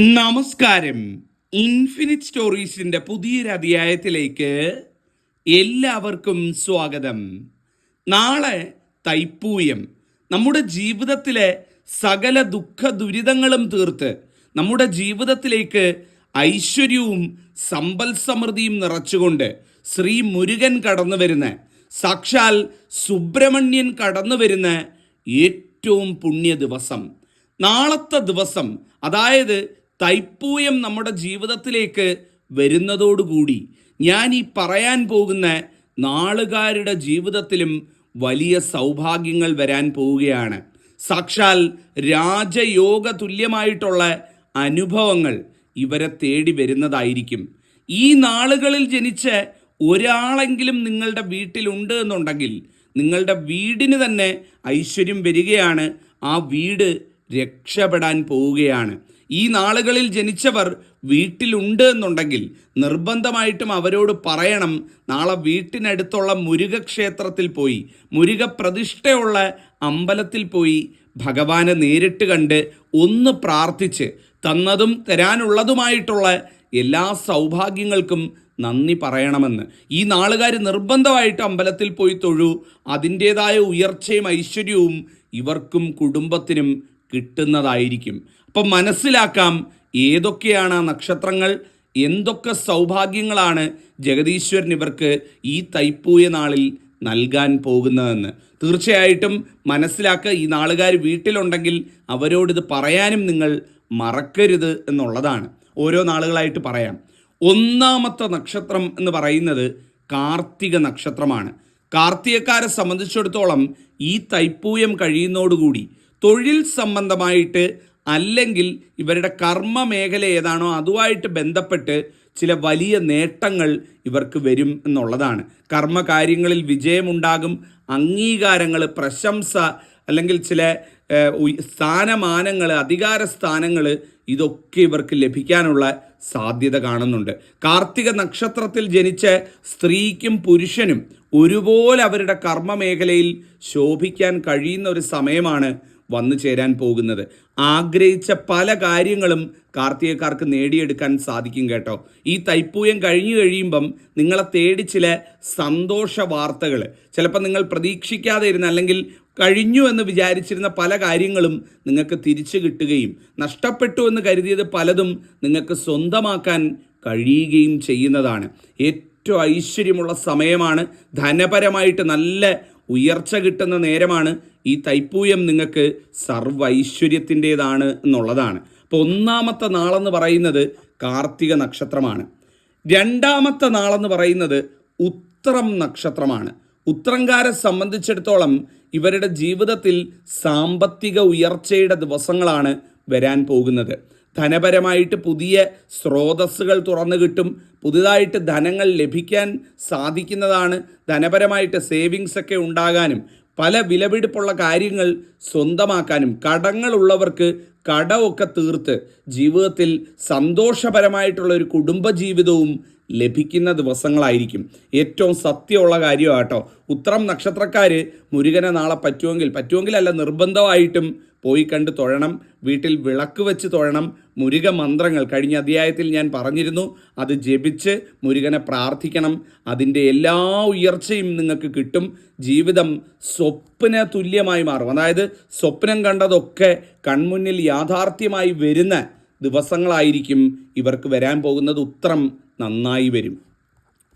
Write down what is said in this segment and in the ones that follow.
നമസ്കാരം. ഇൻഫിനിറ്റ് സ്റ്റോറീസിന്റെ പുതിയൊരു അധ്യായത്തിലേക്ക് എല്ലാവർക്കും സ്വാഗതം. നാളെ തൈപ്പൂയം. നമ്മുടെ ജീവിതത്തിലെ സകല ദുഃഖ ദുരിതങ്ങളും തീർത്ത് നമ്മുടെ ജീവിതത്തിലേക്ക് ഐശ്വര്യവും സമ്പൽ സമൃദ്ധിയും നിറച്ചുകൊണ്ട് ശ്രീ മുരുകൻ കടന്നു വരുന്ന സാക്ഷാൽ സുബ്രഹ്മണ്യൻ കടന്നു വരുന്ന ഏറ്റവും പുണ്യ ദിവസം. നാളത്തെ ദിവസം അതായത് തൈപ്പൂയം നമ്മുടെ ജീവിതത്തിലേക്ക് വരുന്നതോടുകൂടി ഞാൻ ഈ പറയാൻ പോകുന്ന നാളുകാരുടെ ജീവിതത്തിലും വലിയ സൗഭാഗ്യങ്ങൾ വരാൻ പോവുകയാണ്. സാക്ഷാൽ രാജയോഗ തുല്യമായിട്ടുള്ള അനുഭവങ്ങൾ ഇവരെ തേടി വരുന്നതായിരിക്കും. ഈ നാളുകളിൽ ജനിച്ച ഒരാളെങ്കിലും നിങ്ങളുടെ വീട്ടിലുണ്ട് എന്നുണ്ടെങ്കിൽ നിങ്ങളുടെ വീടിന് തന്നെ ഐശ്വര്യം വരികയാണ്. ആ വീട് രക്ഷപ്പെടാൻ പോവുകയാണ്. ഈ നാളുകളിൽ ജനിച്ചവർ വീട്ടിലുണ്ട് എന്നുണ്ടെങ്കിൽ നിർബന്ധമായിട്ടും അവരോട് പറയണം നാളെ വീട്ടിനടുത്തുള്ള മുരുകക്ഷേത്രത്തിൽ പോയി മുരുക പ്രതിഷ്ഠയുള്ള അമ്പലത്തിൽ പോയി ഭഗവാനെ നേരിട്ട് കണ്ട് ഒന്ന് പ്രാർത്ഥിച്ച് തന്നതും തരാനുള്ളതുമായിട്ടുള്ള എല്ലാ സൗഭാഗ്യങ്ങൾക്കും നന്ദി പറയണമെന്ന്. ഈ നാളുകാർ നിർബന്ധമായിട്ട് അമ്പലത്തിൽ പോയി തൊഴു അതിന്റേതായ ഉയർച്ചയും ഐശ്വര്യവും ഇവർക്കും കുടുംബത്തിനും കിട്ടുന്നതായിരിക്കും. അപ്പം മനസ്സിലാക്കാം ഏതൊക്കെയാണ് ആ നക്ഷത്രങ്ങൾ എന്തൊക്കെ സൗഭാഗ്യങ്ങളാണ് ജഗദീശ്വരൻ ഇവർക്ക് ഈ തൈപ്പൂയ നാളിൽ നൽകാൻ പോകുന്നതെന്ന്. തീർച്ചയായിട്ടും മനസ്സിലാക്കുക ഈ നാളുകാർ വീട്ടിലുണ്ടെങ്കിൽ അവരോടിത് പറയാനും നിങ്ങൾ മറക്കരുത് എന്നുള്ളതാണ്. ഓരോ നാളുകളായിട്ട് പറയാം. ഒന്നാമത്തെ നക്ഷത്രം എന്ന് പറയുന്നത് കാർത്തിക നക്ഷത്രമാണ്. കാർത്തികക്കാരെ സംബന്ധിച്ചിടത്തോളം ഈ തൈപ്പൂയം കഴിയുന്നതോടുകൂടി തൊഴിൽ സംബന്ധമായിട്ട് അല്ലെങ്കിൽ ഇവരുടെ കർമ്മ മേഖല ഏതാണോ അതുമായിട്ട് ബന്ധപ്പെട്ട് ചില വലിയ നേട്ടങ്ങൾ ഇവർക്ക് വരും എന്നുള്ളതാണ്. കർമ്മകാര്യങ്ങളിൽ വിജയമുണ്ടാകും അംഗീകാരങ്ങൾ പ്രശംസ അല്ലെങ്കിൽ ചില സ്ഥാനമാനങ്ങൾ അധികാര സ്ഥാനങ്ങൾ ഇതൊക്കെ ഇവർക്ക് ലഭിക്കാനുള്ള സാധ്യത കാണുന്നുണ്ട്. കാർത്തിക നക്ഷത്രത്തിൽ ജനിച്ച സ്ത്രീക്കും പുരുഷനും ഒരുപോലെ അവരുടെ കർമ്മ മേഖലയിൽ ശോഭിക്കാൻ കഴിയുന്ന ഒരു സമയമാണ് വന്നു ചേരാൻ പോകുന്നത്. ആഗ്രഹിച്ച പല കാര്യങ്ങളും കാർത്തികക്കാർക്ക് നേടിയെടുക്കാൻ സാധിക്കും കേട്ടോ. ഈ തൈപ്പൂയം കഴിഞ്ഞു കഴിയുമ്പം നിങ്ങളെ തേടി ചില സന്തോഷ വാർത്തകൾ ചിലപ്പോൾ നിങ്ങൾ പ്രതീക്ഷിക്കാതെ ഇരുന്ന അല്ലെങ്കിൽ കഴിഞ്ഞു എന്ന് വിചാരിച്ചിരുന്ന പല കാര്യങ്ങളും നിങ്ങൾക്ക് തിരിച്ചു കിട്ടുകയും നഷ്ടപ്പെട്ടു എന്ന് കരുതിയത് പലതും നിങ്ങൾക്ക് സ്വന്തമാക്കാൻ കഴിയുകയും ചെയ്യുന്നതാണ്. ഏറ്റവും ഐശ്വര്യമുള്ള സമയമാണ്. ധനപരമായിട്ട് നല്ല ഉയർച്ച കിട്ടുന്ന നേരമാണ് ഈ തൈപ്പൂയം നിങ്ങൾക്ക് സർവ ഐശ്വര്യത്തിന്റെതാണ് എന്നുള്ളതാണ്. അപ്പോൾ ഒന്നാമത്തെ നാളെന്ന് പറയുന്നത് കാർത്തിക നക്ഷത്രമാണ്. രണ്ടാമത്തെ നാളെന്ന് പറയുന്നത് ഉത്രം നക്ഷത്രമാണ്. ഉത്രങ്കാരെ സംബന്ധിച്ചിടത്തോളം ഇവരുടെ ജീവിതത്തിൽ സാമ്പത്തിക ഉയർച്ചയുടെ ദിവസങ്ങളാണ് വരാൻ പോകുന്നത്. ധനപരമായിട്ട് പുതിയ സ്രോതസ്സുകൾ തുറന്നു കിട്ടും. പുതുതായിട്ട് ധനങ്ങൾ ലഭിക്കാൻ സാധിക്കുന്നതാണ് ധനപരമായിട്ട് സേവിങ്സ് ഒക്കെ ഉണ്ടാകാനും പല വിലപിടിപ്പുള്ള കാര്യങ്ങൾ സ്വന്തമാക്കാനും കടങ്ങളുള്ളവർക്ക് കടമൊക്കെ തീർത്ത് ജീവിതത്തിൽ സന്തോഷപരമായിട്ടുള്ള ഒരു കുടുംബജീവിതവും ലഭിക്കുന്ന ദിവസങ്ങളായിരിക്കും. ഏറ്റവും സത്യമുള്ള കാര്യമാട്ടോ. ഉത്രം നക്ഷത്രക്കാർ മുരുകനെ നാളെ പറ്റുമെങ്കിൽ അല്ല നിർബന്ധമായിട്ടും പോയി കണ്ട് തൊഴണം. വീട്ടിൽ വിളക്ക് വെച്ച് തൊഴണം. മുരുക മന്ത്രങ്ങൾ. കഴിഞ്ഞ അധ്യായത്തിൽ ഞാൻ പറഞ്ഞിരുന്നു അത് ജപിച്ച് മുരുകനെ പ്രാർത്ഥിക്കണം. അതിന്റെ എല്ലാ ഉയർച്ചയും നിങ്ങൾക്ക് കിട്ടും. ജീവിതം സ്വപ്ന തുല്യമായി മാറും. അതായത് സ്വപ്നം കണ്ടതൊക്കെ കൺമുന്നിൽ യാഥാർത്ഥ്യമായി വരുന്ന ദിവസങ്ങളായിരിക്കും ഇവർക്ക് വരാൻ പോകുന്നത് ഉത്രം നന്നായി വരും.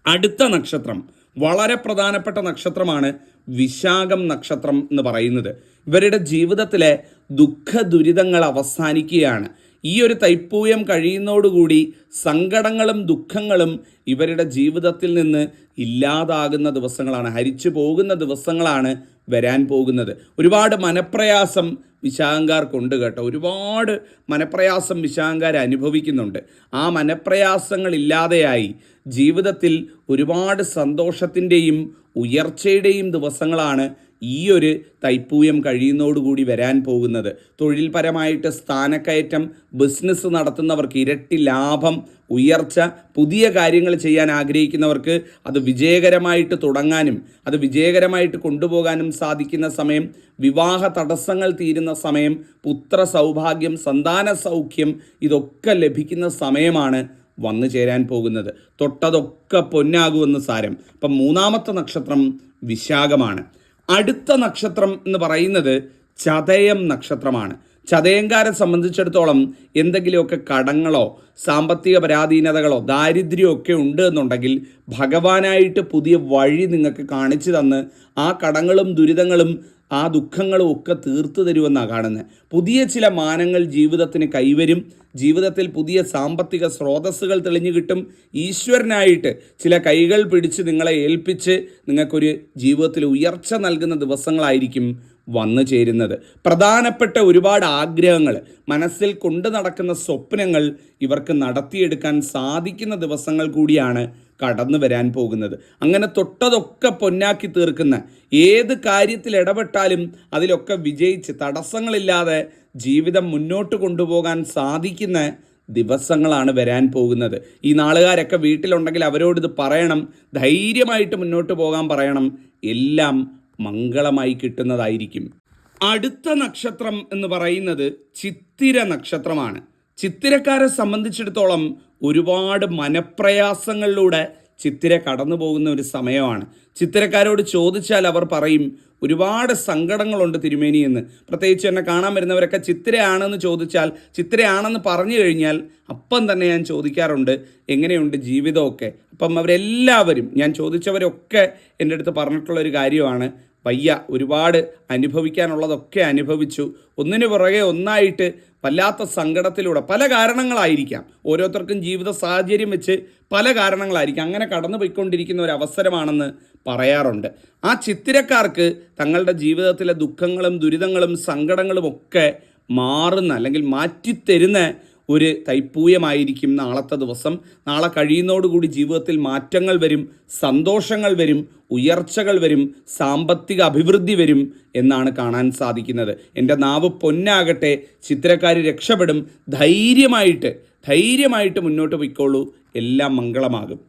അടുത്ത നക്ഷത്രം വളരെ പ്രധാനപ്പെട്ട നക്ഷത്രമാണ് വിശാഖം നക്ഷത്രം എന്ന് പറയുന്നത്. ഇവരുടെ ജീവിതത്തിലെ ദുഃഖ ദുരിതങ്ങൾ അവസാനിക്കുകയാണ്. ഈ ഒരു തൈപ്പൂയം കഴിയുന്നതോടുകൂടി സങ്കടങ്ങളും ദുഃഖങ്ങളും ഇവരുടെ ജീവിതത്തിൽ നിന്ന് ഇല്ലാതാകുന്ന ദിവസങ്ങളാണ് ഹരിച്ചു പോകുന്ന ദിവസങ്ങളാണ് വരാൻ പോകുന്നത്. ഒരുപാട് മനപ്രയാസം വിശാഖങ്കാർക്കുണ്ട് കേട്ടോ. ഒരുപാട് മനപ്രയാസം വിശാഖങ്കാർ അനുഭവിക്കുന്നുണ്ട്. ആ മനപ്രയാസങ്ങളില്ലാതെയായി ജീവിതത്തിൽ ഒരുപാട് സന്തോഷത്തിന്റെയും ഉയർച്ചയുടെയും ദിവസങ്ങളാണ് ഈ ഒരു തൈപ്പൂയം കഴിയുന്നതോടുകൂടി വരാൻ പോകുന്നത്. തൊഴിൽപരമായിട്ട് സ്ഥാനക്കയറ്റം ബിസിനസ് നടത്തുന്നവർക്ക് ഇരട്ടി ലാഭം ഉയർച്ച പുതിയ കാര്യങ്ങൾ ചെയ്യാൻ ആഗ്രഹിക്കുന്നവർക്ക് അത് വിജയകരമായിട്ട് തുടങ്ങാനും അത് വിജയകരമായിട്ട് കൊണ്ടുപോകാനും സാധിക്കുന്ന സമയം വിവാഹ തടസ്സങ്ങൾ തീരുന്ന സമയം പുത്ര സൗഭാഗ്യം സന്താന സൗഖ്യം ഇതൊക്കെ ലഭിക്കുന്ന സമയമാണ് വന്നു ചേരാൻ പോകുന്നത്. തൊട്ടതൊക്കെ പൊന്നാകുമെന്ന് സാരം. അപ്പം മൂന്നാമത്തെ നക്ഷത്രം വിശാഖമാണ്. അടുത്ത നക്ഷത്രം എന്ന് പറയുന്നത് ചതയം നക്ഷത്രമാണ്. ചതയങ്കാരെ സംബന്ധിച്ചിടത്തോളം എന്തെങ്കിലുമൊക്കെ കടങ്ങളോ സാമ്പത്തിക പരാധീനതകളോ ദാരിദ്ര്യമോ ഒക്കെ ഉണ്ട് എന്നുണ്ടെങ്കിൽ ഭഗവാനായിട്ട് പുതിയ വഴി നിങ്ങൾക്ക് കാണിച്ചു തന്ന് ആ കടങ്ങളും ദുരിതങ്ങളും ആ ദുഃഖങ്ങളും ഒക്കെ തീർത്തു തരുമെന്നാണ് കാണുന്നത് പുതിയ ചില മാനങ്ങൾ ജീവിതത്തിന് കൈവരും. ജീവിതത്തിൽ പുതിയ സാമ്പത്തിക സ്രോതസ്സുകൾ തെളിഞ്ഞു കിട്ടും. ഈശ്വരനായിട്ട് ചില കൈകൾ പിടിച്ച് നിങ്ങളെ ഏൽപ്പിച്ച് നിങ്ങൾക്കൊരു ജീവിതത്തിൽ ഉയർച്ച നൽകുന്ന ദിവസങ്ങളായിരിക്കും വന്നു ചേരുന്നത്. പ്രധാനപ്പെട്ട ഒരുപാട് ആഗ്രഹങ്ങൾ മനസ്സിൽ കൊണ്ടു നടക്കുന്ന സ്വപ്നങ്ങൾ ഇവർക്ക് നടത്തിയെടുക്കാൻ സാധിക്കുന്ന ദിവസങ്ങൾ കൂടിയാണ് കടന്നു വരാൻ പോകുന്നത്. അങ്ങനെ തൊട്ടതൊക്കെ പൊന്നാക്കി തീർക്കുന്ന ഏത് കാര്യത്തിൽ ഇടപെട്ടാലും അതിലൊക്കെ വിജയിച്ച് തടസ്സങ്ങളില്ലാതെ ജീവിതം മുന്നോട്ട് കൊണ്ടുപോകാൻ സാധിക്കുന്ന ദിവസങ്ങളാണ് വരാൻ പോകുന്നത്. ഈ നാളുകാരൊക്കെ വീട്ടിലുണ്ടെങ്കിൽ അവരോട് ഇത് പറയണം. ധൈര്യമായിട്ട് മുന്നോട്ട് പോകാൻ പറയണം. എല്ലാം മംഗളമായി കിട്ടുന്നതായിരിക്കും. അടുത്ത നക്ഷത്രം എന്ന് പറയുന്നത് ചിത്തിര നക്ഷത്രമാണ്. ചിത്തിരക്കാരെ സംബന്ധിച്ചിടത്തോളം ഒരുപാട് മനപ്രയാസങ്ങളിലൂടെ ചിത്തിര കടന്നു പോകുന്ന ഒരു സമയമാണ്. ചിത്തിരക്കാരോട് ചോദിച്ചാൽ അവർ പറയും ഒരുപാട് സങ്കടങ്ങളുണ്ട് തിരുമേനി എന്ന്. പ്രത്യേകിച്ച് എന്നെ കാണാൻ വരുന്നവരൊക്കെ ചിത്തിരയാണെന്ന് ചോദിച്ചാൽ ചിത്തിരയാണെന്ന് പറഞ്ഞു കഴിഞ്ഞാൽ അപ്പം തന്നെ ഞാൻ ചോദിക്കാറുണ്ട് എങ്ങനെയുണ്ട് ജീവിതമൊക്കെ? അപ്പം അവരെല്ലാവരും ഞാൻ ചോദിച്ചവരൊക്കെ എന്റെ അടുത്ത് പറഞ്ഞിട്ടുള്ള ഒരു കാര്യമാണ് വയ്യ ഒരുപാട് അനുഭവിക്കാനുള്ളതൊക്കെ അനുഭവിച്ചു. ഒന്നിനു പുറകെ ഒന്നായിട്ട് വല്ലാത്ത സങ്കടത്തിലൂടെ പല കാരണങ്ങളായിരിക്കാം. ഓരോരുത്തർക്കും ജീവിത സാഹചര്യം വെച്ച് പല കാരണങ്ങളായിരിക്കാം. അങ്ങനെ കടന്നു പോയിക്കൊണ്ടിരിക്കുന്ന ഒരു അവസരമാണെന്ന് പറയാറുണ്ട്. ആ ചിത്തിരക്കാർക്ക് തങ്ങളുടെ ജീവിതത്തിലെ ദുഃഖങ്ങളും ദുരിതങ്ങളും സങ്കടങ്ങളും ഒക്കെ മാറുന്ന അല്ലെങ്കിൽ മാറ്റിത്തരുന്ന ഒരു തൈപ്പൂയമായിരിക്കും നാളത്തെ ദിവസം. നാളെ കഴിയുന്നതോടുകൂടി ജീവിതത്തിൽ മാറ്റങ്ങൾ വരും സന്തോഷങ്ങൾ വരും ഉയർച്ചകൾ വരും സാമ്പത്തിക അഭിവൃദ്ധി വരും എന്നാണ് കാണാൻ സാധിക്കുന്നത്. എന്റെ നാവ് പൊന്നാകട്ടെ ചിത്രക്കാർ രക്ഷപ്പെടും. ധൈര്യമായിട്ട് ധൈര്യമായിട്ട് മുന്നോട്ട് പോയിക്കോളൂ. എല്ലാം മംഗളമാകും.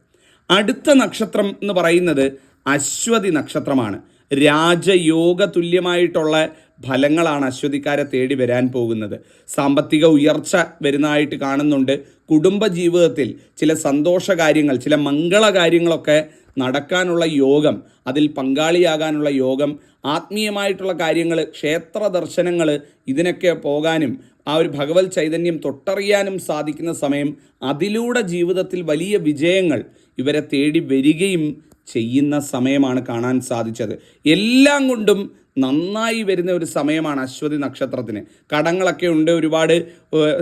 അടുത്ത നക്ഷത്രം എന്ന് പറയുന്നത് അശ്വതി നക്ഷത്രമാണ്. രാജയോഗ തുല്യമായിട്ടുള്ള ഫലങ്ങളാണ് അശ്വതിക്കാരെ തേടി വരാൻ പോകുന്നത്. സാമ്പത്തിക ഉയർച്ച വരുന്നതായിട്ട് കാണുന്നുണ്ട്. കുടുംബ ജീവിതത്തിൽ ചില സന്തോഷ കാര്യങ്ങൾ ചില മംഗള കാര്യങ്ങളൊക്കെ നടക്കാനുള്ള യോഗം അതിൽ പങ്കാളിയാകാനുള്ള യോഗം ആത്മീയമായിട്ടുള്ള കാര്യങ്ങൾ ക്ഷേത്ര ദർശനങ്ങൾ ഇതിനൊക്കെ പോകാനും ആ ഒരു ഭഗവത് ചൈതന്യം തൊട്ടറിയാനും സാധിക്കുന്ന സമയം അതിലൂടെ ജീവിതത്തിൽ വലിയ വിജയങ്ങൾ ഇവരെ തേടി വരികയും ചെയ്യുന്ന സമയമാണ് കാണാൻ സാധിച്ചത്. എല്ലാം കൊണ്ടും നന്നായി വരുന്ന ഒരു സമയമാണ് അശ്വതി നക്ഷത്രത്തിന്. കടങ്ങളൊക്കെ ഉണ്ട് ഒരുപാട്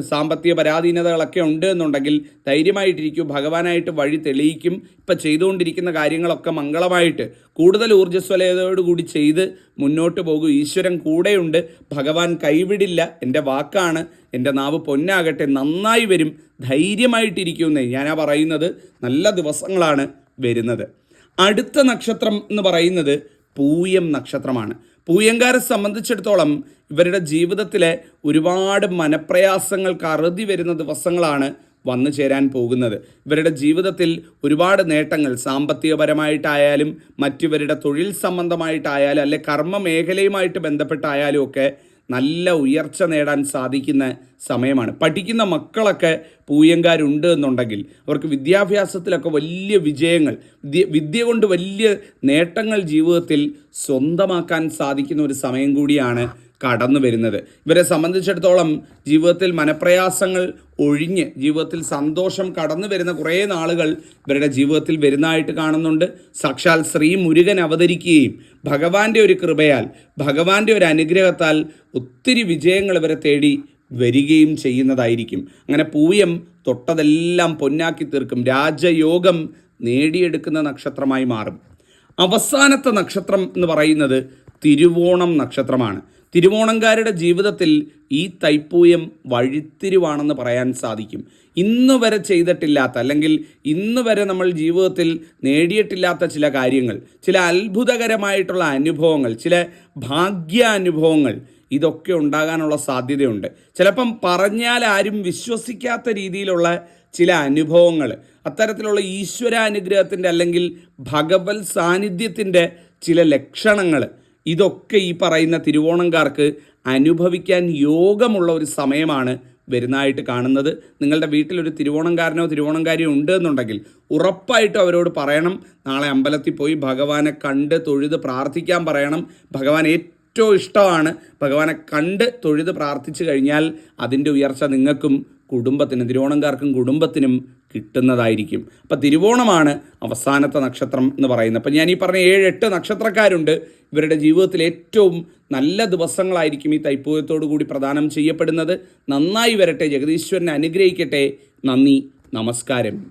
സാമ്പത്തിക പരാധീനതകളൊക്കെ ഉണ്ട് എന്നുണ്ടെങ്കിൽ ധൈര്യമായിട്ടിരിക്കും ഭഗവാനായിട്ട് വഴി തെളിയിക്കും. ഇപ്പം ചെയ്തുകൊണ്ടിരിക്കുന്ന കാര്യങ്ങളൊക്കെ മംഗളമായിട്ട്. കൂടുതൽ ഊർജസ്വലതയോടുകൂടി ചെയ്ത് മുന്നോട്ട് പോകും. ഈശ്വരൻ കൂടെയുണ്ട്. ഭഗവാൻ കൈവിടില്ല. എന്റെ വാക്കാണ്. എന്റെ നാവ് പൊന്നാകട്ടെ. നന്നായി വരും. ധൈര്യമായിട്ടിരിക്കുമെന്നേ ഞാനാ പറയുന്നത്. നല്ല ദിവസങ്ങളാണ് വരുന്നത്. അടുത്ത നക്ഷത്രം എന്ന് പറയുന്നത് പൂയം നക്ഷത്രമാണ്. പൂയങ്കാരെ സംബന്ധിച്ചിടത്തോളം ഇവരുടെ ജീവിതത്തിലെ ഒരുപാട് മനപ്രയാസങ്ങൾക്ക് അറുതി വരുന്ന ദിവസങ്ങളാണ് വന്നു ചേരാൻ പോകുന്നത്. ഇവരുടെ ജീവിതത്തിൽ ഒരുപാട് നേട്ടങ്ങൾ സാമ്പത്തികപരമായിട്ടായാലും മറ്റിവരുടെ തൊഴിൽ സംബന്ധമായിട്ടായാലും അല്ലെ കർമ്മ മേഖലയുമായിട്ട് ബന്ധപ്പെട്ടായാലും ഒക്കെ നല്ല ഉയർച്ച നേടാൻ സാധിക്കുന്ന സമയമാണ്. പഠിക്കുന്ന മക്കളൊക്കെ പൂയങ്കാരുണ്ട് എന്നുണ്ടെങ്കിൽ അവർക്ക് വിദ്യാഭ്യാസത്തിലൊക്കെ വലിയ വിജയങ്ങൾ വിദ്യ വിദ്യ കൊണ്ട് വലിയ നേട്ടങ്ങൾ ജീവിതത്തിൽ സ്വന്തമാക്കാൻ സാധിക്കുന്ന ഒരു സമയം കൂടിയാണ് കടന്നു വരുന്നത്. ഇവരെ സംബന്ധിച്ചിടത്തോളം ജീവിതത്തിൽ മനപ്രയാസങ്ങൾ ഒഴിഞ്ഞ് ജീവിതത്തിൽ സന്തോഷം കടന്നു വരുന്ന കുറേ നാളുകൾ ഇവരുടെ ജീവിതത്തിൽ വരുന്നതായിട്ട് കാണുന്നുണ്ട്. സാക്ഷാൽ ശ്രീ മുരുകൻ അവതരിക്കുകയും ഭഗവാന്റെ ഒരു കൃപയാൽ ഭഗവാന്റെ ഒരു അനുഗ്രഹത്താൽ ഒത്തിരി വിജയങ്ങൾ ഇവരെ തേടി വരികയും ചെയ്യുന്നതായിരിക്കും. അങ്ങനെ പൂയം തൊട്ടതെല്ലാം പൊന്നാക്കി തീർക്കും. രാജയോഗം നേടിയെടുക്കുന്ന നക്ഷത്രമായി മാറും. അവസാനത്തെ നക്ഷത്രം എന്ന് പറയുന്നത് തിരുവോണം നക്ഷത്രമാണ്. തിരുവോണംകാരുടെ ജീവിതത്തിൽ ഈ തൈപ്പൂയം വഴിത്തിരിവാണെന്ന് പറയാൻ സാധിക്കും. ഇന്ന് വരെ ചെയ്തിട്ടില്ലാത്ത അല്ലെങ്കിൽ ഇന്ന് വരെ നമ്മൾ ജീവിതത്തിൽ നേടിയിട്ടില്ലാത്ത ചില കാര്യങ്ങൾ ചില അത്ഭുതകരമായിട്ടുള്ള അനുഭവങ്ങൾ ചില ഭാഗ്യാനുഭവങ്ങൾ ഇതൊക്കെ ഉണ്ടാകാനുള്ള സാധ്യതയുണ്ട്. ചിലപ്പം പറഞ്ഞാൽ ആരും വിശ്വസിക്കാത്ത രീതിയിലുള്ള ചില അനുഭവങ്ങൾ അത്തരത്തിലുള്ള ഈശ്വരാനുഗ്രഹത്തിന്റെ അല്ലെങ്കിൽ ഭഗവത് സാന്നിധ്യത്തിന്റെ ചില ലക്ഷണങ്ങൾ ഇതൊക്കെ ഈ പറയുന്ന തിരുവോണംകാർക്ക് അനുഭവിക്കാൻ യോഗമുള്ള ഒരു സമയമാണ് വരുന്നതായിട്ട് കാണുന്നത്. നിങ്ങളുടെ വീട്ടിലൊരു തിരുവോണംകാരനോ തിരുവോണംകാരിയോ ഉണ്ട് എന്നുണ്ടെങ്കിൽ ഉറപ്പായിട്ടും അവരോട് പറയണം. നാളെ അമ്പലത്തിൽ പോയി ഭഗവാനെ കണ്ട് തൊഴുത് പ്രാർത്ഥിക്കാൻ പറയണം. ഭഗവാൻ ഏറ്റവും ഇഷ്ടമാണ്. ഭഗവാനെ കണ്ട് തൊഴുത് പ്രാർത്ഥിച്ചു കഴിഞ്ഞാൽ അതിന്റെ ഉയർച്ച നിങ്ങൾക്കും കുടുംബത്തിനും തിരുവോണംകാർക്കും കുടുംബത്തിനും കിട്ടുന്നതായിരിക്കും. അപ്പം തിരുവോണമാണ് അവസാനത്തെ നക്ഷത്രം എന്ന് പറയുന്നത്. അപ്പം ഞാൻ ഈ പറഞ്ഞ ഏഴ് എട്ട് നക്ഷത്രക്കാരുണ്ട്. ഇവരുടെ ജീവിതത്തിൽ ഏറ്റവും നല്ല ദിവസങ്ങളായിരിക്കും ഈ തൈപ്പൂയത്തോടു കൂടി പ്രദാനം ചെയ്യപ്പെടുന്നത്. നന്നായി വരട്ടെ ജഗദീശ്വരനെ അനുഗ്രഹിക്കട്ടെ. നന്ദി നമസ്കാരം.